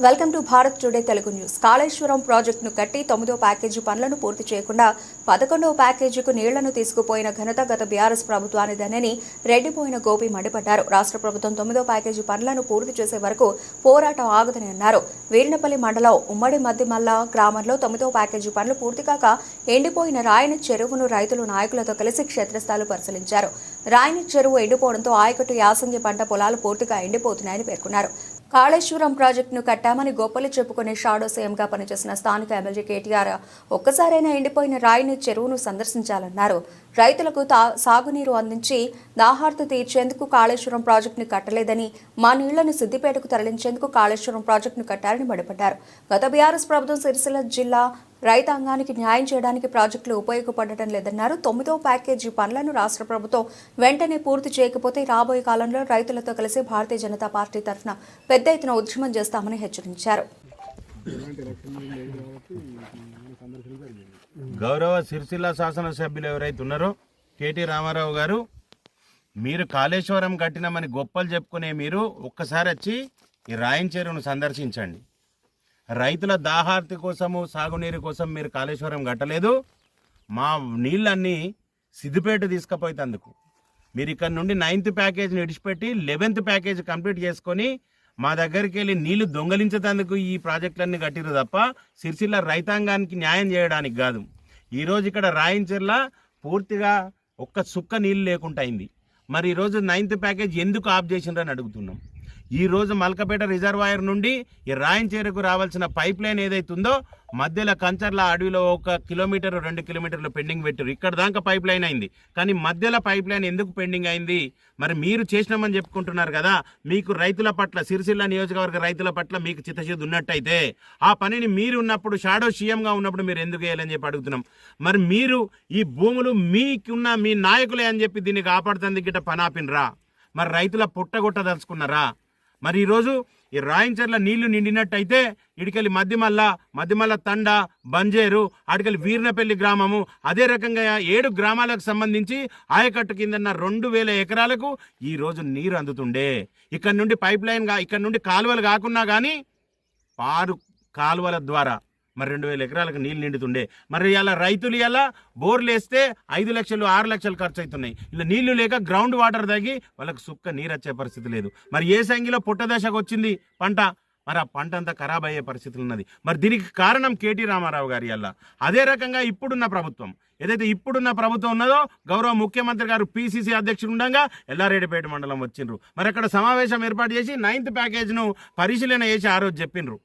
Welcome to Bharat today Telugu news. Kaleshwaram ప్రాజెక్టును కట్టి తొమ్మిదో ప్యాకేజీ పనులను పూర్తి చేయకుండా పదకొండవ ప్యాకేజీకు నీళ్ళను తీసుకుపోయిన ఘనత గత బీఆర్ఎస్ ప్రభుత్వానిదేనని రెడ్డిపోయిన గోపి మండిపడ్డారు. రాష్ట్ర ప్రభుత్వం తొమ్మిదో ప్యాకేజీ పనులను పూర్తి చేసే వరకు పోరాటం ఆగదని అన్నారు. వీరినపల్లి మండలం ఉమ్మడి మద్దిమల్ల గ్రామంలో తొమ్మిదో ప్యాకేజీ పనులు పూర్తి కాక ఎండిపోయిన రాయని చెరువును రైతులు నాయకులతో కలిసి క్షేత్రస్థాయిలో పరిశీలించారు. రాయని చెరువు ఎండిపోవడంతో ఆయకట్టు యాసంగి పంట పొలాలు పూర్తిగా ఎండిపోతున్నాయని పేర్కొన్నారు. కాళేశ్వరం ప్రాజెక్టును కట్టామని గొప్పలు చెప్పుకునే షాడో సీఎంగా పనిచేసిన స్థానిక ఎమ్మెల్యే కేటీఆర్ ఒక్కసారైనా ఎండిపోయిన రాయిని చెరువును సందర్శించాలన్నారు. రైతులకు తా సాగునీరు అందించి దాహార్త తీర్చేందుకు కాళేశ్వరం ప్రాజెక్టును కట్టలేదని మా నీళ్ళను సిద్దిపేటకు తరలించేందుకు కాళేశ్వరం ప్రాజెక్టును కట్టారని మండిపడ్డారు. గత బీఆర్ఎస్ ప్రభుత్వం సిరిసిల్ల జిల్లా రైతాంగానికి న్యాయం చేయడానికి ప్రాజెక్టులు ఉపయోగపడటం లేదన్నారు. తొమ్మిదో ప్యాకేజీ పనులను రాష్ట్ర ప్రభుత్వం వెంటనే పూర్తి చేయకపోతే రాబోయే కాలంలో రైతులతో కలిసి భారతీయ జనతా పార్టీ తరఫున పెద్ద ఎత్తున ఉద్యమం చేస్తామని హెచ్చరించారు. గౌరవ సిరిసిల్ల శాసనసభ్యులు ఎవరైతే ఉన్నారో కేటీ రామారావు గారు మీరు కాళేశ్వరం కట్టినామని గొప్పలు చెప్పుకునే మీరు ఒక్కసారి వచ్చి ఈ రాయన్ సందర్శించండి. రైతుల దాహార్తి కోసము సాగునీరు కోసం మీరు కాళేశ్వరం కట్టలేదు. మా నీళ్ళన్నీ సిద్దిపేట తీసుకుపోయేందుకు మీరు ఇక్కడ నుండి నైన్త్ ప్యాకేజ్ని విడిచిపెట్టి లెవెన్త్ ప్యాకేజ్ కంప్లీట్ చేసుకొని మా దగ్గరికి వెళ్ళి నీళ్ళు దొంగలించేందుకు ఈ ప్రాజెక్టులన్నీ కట్టిరు తప్ప సిరిసిల్ల రైతాంగానికి న్యాయం చేయడానికి కాదు. ఈరోజు ఇక్కడ రాయించర్ల పూర్తిగా ఒక్క సుక్క నీళ్ళు లేకుండా అయింది. మరి ఈరోజు నైన్త్ ప్యాకేజ్ ఎందుకు ఆఫ్ చేసిండ్రని అడుగుతున్నాం. ఈ రోజు మల్కపేట రిజర్వాయర్ నుండి ఈ రాయంచేరుకు రావాల్సిన పైప్ లైన్ ఏదైతుందో మధ్యలో కంచర్ల అడవిలో ఒక కిలోమీటర్ రెండు కిలోమీటర్లు పెండింగ్ పెట్టారు. ఇక్కడ దాకా పైప్ లైన్ అయింది. కానీ మధ్యలో పైప్ లైన్ ఎందుకు పెండింగ్ అయింది? మరి మీరు చేసినామని చెప్పుకుంటున్నారు కదా. మీకు రైతుల పట్ల సిరిసిల్ల నియోజకవర్గ రైతుల పట్ల మీకు చిత్తశుద్ధి ఉన్నట్టయితే ఆ పనిని మీరు ఉన్నప్పుడు షాడో సీఎంగా ఉన్నప్పుడు మీరు ఎందుకు వేయాలని చెప్పి అడుగుతున్నాం. మరి మీరు ఈ భూములు మీకున్న మీ నాయకులే అని చెప్పి దీన్ని కాపాడుతుంది గిట్ట పనాపినరా? మరి రైతుల పుట్టగొట్టదలుచుకున్నారా? మరి ఈరోజు ఈ రాయించర్ల నీళ్ళు నిండినట్టయితే ఇడికెళ్ళి మధ్యమల్ల మధ్యమల్ల తండ బంజేరు అడికెళ్ళి వీర్నపల్లి గ్రామము అదే రకంగా ఏడు గ్రామాలకు సంబంధించి ఆయకట్టు కిందన్న రెండు వేల ఎకరాలకు ఈరోజు నీరు అందుతుండే. ఇక్కడ నుండి పైప్ లైన్ ఇక్కడ నుండి కాలువలు కాకున్నా కానీ పారు కాలువల ద్వారా మరి రెండు వేల ఎకరాలకు నీళ్ళు నిండుతుండే. మరి ఇలా రైతులు ఇలా బోర్లు వేస్తే ఐదు లక్షలు ఆరు లక్షలు ఖర్చు అవుతున్నాయి ఇలా నీళ్ళు లేక గ్రౌండ్ వాటర్ తగ్గి వాళ్ళకి సుక్క నీరు వచ్చే పరిస్థితి లేదు. మరి ఏ సంగిలో పుట్టదశకు వచ్చింది పంట? మరి ఆ పంట అంతా ఖరాబ్ అయ్యే పరిస్థితులు ఉన్నది. మరి దీనికి కారణం కేటీ రామారావు గారి వల్ల. అదే రకంగా ఇప్పుడున్న ప్రభుత్వం. ఏదైతే ఇప్పుడున్న ప్రభుత్వం ఉన్నదో గౌరవ ముఖ్యమంత్రి గారు పిసిసి అధ్యక్షుడు ఉండగా ఎల్లారెడ్డిపేట మండలం వచ్చిండ్రు. మరి అక్కడ సమావేశం ఏర్పాటు చేసి నైన్త్ ప్యాకేజ్ను పరిశీలన చేసి ఆ రోజు చెప్పిండ్రు.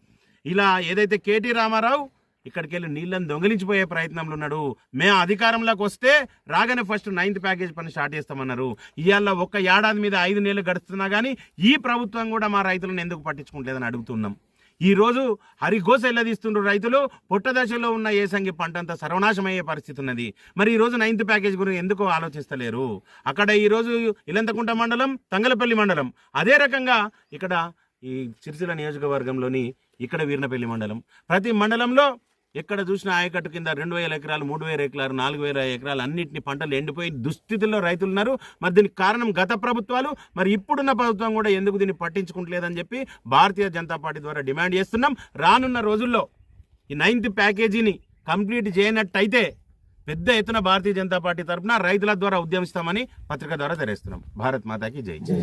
ఇలా ఏదైతే కేటీ రామారావు ఇక్కడికి వెళ్ళి నీళ్ళని దొంగిలించిపోయే ప్రయత్నంలో ఉన్నాడు మేము అధికారంలోకి వస్తే రాగానే ఫస్ట్ నైన్త్ ప్యాకేజ్ పని స్టార్ట్ చేస్తామన్నారు. ఇవాళ ఒక్క ఏడాది మీద ఐదు నెలలు గడుస్తున్నా కానీ ఈ ప్రభుత్వం కూడా మా రైతులను ఎందుకు పట్టించుకుంటలేదని అడుగుతున్నాం. ఈరోజు రోజు హరిఘోష ఎల్లదీస్తుండ్రు రైతులు పుట్టదశలో ఉన్న ఏసంగి పంట అంతా సర్వనాశమయ్యే పరిస్థితి ఉన్నది. మరి ఈ రోజు నైన్త్ ప్యాకేజ్ గురించి ఎందుకు ఆలోచిస్తలేరు? అక్కడ ఈరోజు ఇలంతకుంట మండలం తంగలపల్లి మండలం. అదే రకంగా ఇక్కడ ఈ సిరిసిల్ల నియోజకవర్గంలోని ఇక్కడ వీర్నపల్లి మండలం. ప్రతి మండలంలో ఎక్కడ చూసినా ఆయకట్టు కింద రెండు వేల ఎకరాలు మూడు వేల ఎకరాలు నాలుగు వేల ఎకరాలు అన్నింటినీ పంటలు ఎండిపోయి దుస్థితిలో రైతులు ఉన్నారు మరి దీనికి కారణం గత ప్రభుత్వాలు. మరి ఇప్పుడున్న ప్రభుత్వం కూడా ఎందుకు దీన్ని పట్టించుకుంటలేదని చెప్పి భారతీయ జనతా పార్టీ ద్వారా డిమాండ్ చేస్తున్నాం. రానున్న రోజుల్లో ఈ నైన్త్ ప్యాకేజీని కంప్లీట్ చేయనట్టయితే పెద్ద ఎత్తున భారతీయ జనతా పార్టీ తరఫున రైతుల ద్వారా ఉద్యమిస్తామని పత్రిక ద్వారా తెలియజేస్తున్నాం భారత్ మాతాకి జై.